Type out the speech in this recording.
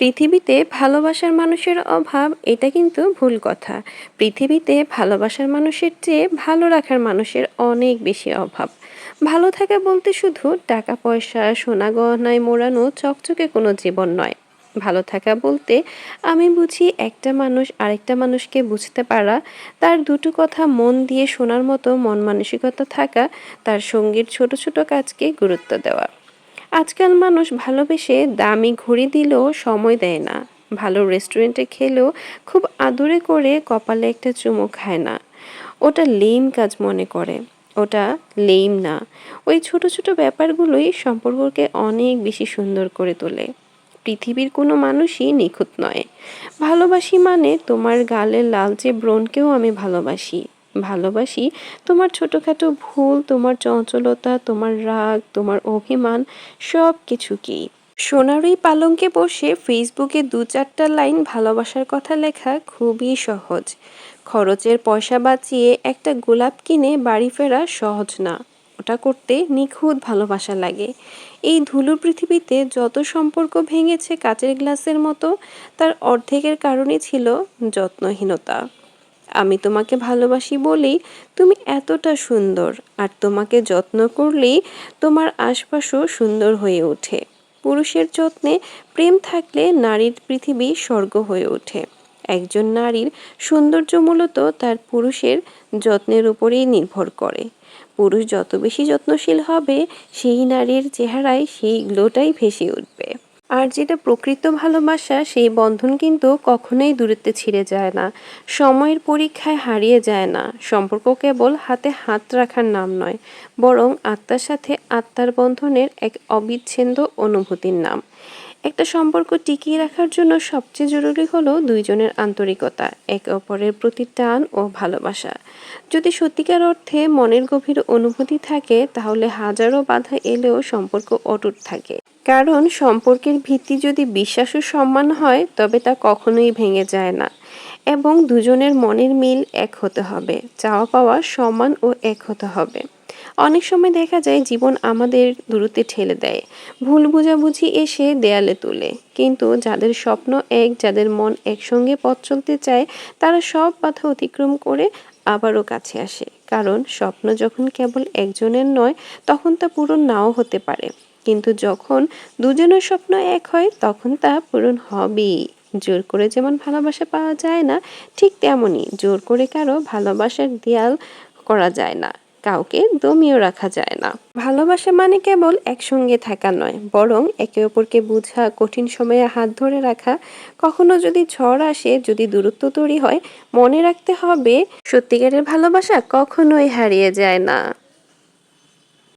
পৃথিবীতে ভালোবাসার মানুষের অভাব, এটা কিন্তু ভুল কথা। পৃথিবীতে ভালোবাসার মানুষের চেয়ে ভালো রাখার মানুষের অনেক বেশি অভাব। ভালো থাকা বলতে শুধু টাকা, পয়সা, সোনা গহনায় মোড়ানো চকচকে কোনো জীবন নয়। ভালো থাকা বলতে আমি বুঝি একটা মানুষ আরেকটা মানুষকে বুঝতে পারা, তার দুটো কথা মন দিয়ে শোনার মতো মন মানসিকতা থাকা, তার সঙ্গীর ছোট ছোট কাজকে গুরুত্ব দেওয়া। আজকাল মানুষ ভালোবেসে দামি ঘড়ি দিলেও সময় দেয় না। ভালো রেস্টুরেন্টে খেলেও খুব আদরে করে কপালে একটা চুমু খায় না। ওটা লেম কাজ মনে করে। ওটা লেম না। ওই ছোট ছোট ব্যাপারগুলোই সম্পর্ককে অনেক বেশি সুন্দর করে তোলে। পৃথিবীর কোনো মানুষই নিখুঁত নয়। ভালোবাসি মানে তোমার গালের লালচে ব্রণকেও আমি ভালোবাসি। ভালোবাসি। তোমার ছোটোখাটো ভুল, তোমার চঞ্চলতা, তোমার রাগ, তোমার অভিমান সব কিছুকেই সোনার ওই পালঙ্কে বসে ফেসবুকে দু চারটা লাইন ভালোবাসার কথা লেখা খুবই সহজ। খরচের পয়সা বাঁচিয়ে একটা গোলাপ কিনে বাড়ি ফেরা সহজ না। ওটা করতে নিখুঁত ভালোবাসা লাগে। এই ধুলো পৃথিবীতে যত সম্পর্ক ভেঙেছে কাচের গ্লাসের মতো, তার অর্ধেকের কারণই ছিল যত্নহীনতা। আমি তোমাকে ভালোবাসি বলেই তুমি এতটা সুন্দর, আর তোমাকে যত্ন করলেই তোমার আশপাশও সুন্দর হয়ে ওঠে। পুরুষের যত্নে প্রেম থাকলে নারীর পৃথিবী স্বর্গ হয়ে ওঠে। একজন নারীর সৌন্দর্য মূলত তার পুরুষের যত্নের উপরেই নির্ভর করে। পুরুষ যত বেশি যত্নশীল হবে, সেই নারীর চেহারায় সেই গ্লোটাই ভেসে উঠবে। আর যেটা প্রকৃত ভালোবাসা, সেই বন্ধন কিন্তু কখনোই দূরত্বে ছিঁড়ে যায় না। সময়ের পরীক্ষায় হারিয়ে যায় না। সম্পর্ক কেবল হাতে হাত রাখার নাম নয়, বরং আত্মার সাথে আত্মার বন্ধনের এক অবিচ্ছেদ্য অনুভূতির নাম। একটা সম্পর্ক টিকিয়ে রাখার জন্য সবচেয়ে জরুরি হলো দুইজনের আন্তরিকতা, একে অপরের প্রতি টান ও ভালোবাসা। যদি সত্যিকার অর্থে মনের গভীর অনুভূতি থাকে, তাহলে হাজারো বাধা এলেও সম্পর্ক অটুট থাকে। কারণ সম্পর্কের ভিত্তি যদি বিশ্বাস ও সম্মান হয়, তবে তা কখনোই ভেঙে যায় না। এবং দুজনের মনের মিল এক হতে হবে চাওয়া পাওয়া সমান ও এক হতে হবে। অনেক সময় দেখা যায় জীবন আমাদের দূরত্বে ঠেলে দেয়। ভুল বোঝাবুঝি এসে দেয়ালে তুলে। কিন্তু যাদের স্বপ্ন এক, যাদের মন একসঙ্গে পথ চলতে চায়, তারা সব বাধা অতিক্রম করে আবারও কাছে আসে। কারণ স্বপ্ন যখন কেবল একজনের নয়, তখন তা পূরণ নাও হতে পারে। কিন্তু যখন দুজনের স্বপ্ন এক হয়, তখন তা পূরণ হবেই। জোর করে যেমন ভালোবাসা পাওয়া যায় না, ঠিক তেমনই জোর করে কারও ভালোবাসার দেয়াল করা যায় না। কাউকে দমিয়েও রাখা যায় না। ভালোবাসা মানে কেবল একসঙ্গে থাকা নয়, বরং একে অপরকে বোঝা, কঠিন সময়ে হাত ধরে রাখা। কখনো যদি ঝড় আসে, যদি দূরত্ব তৈরি হয়, মনে রাখতে হবে, সত্যিকারের ভালোবাসা কখনোই হারিয়ে যায় না।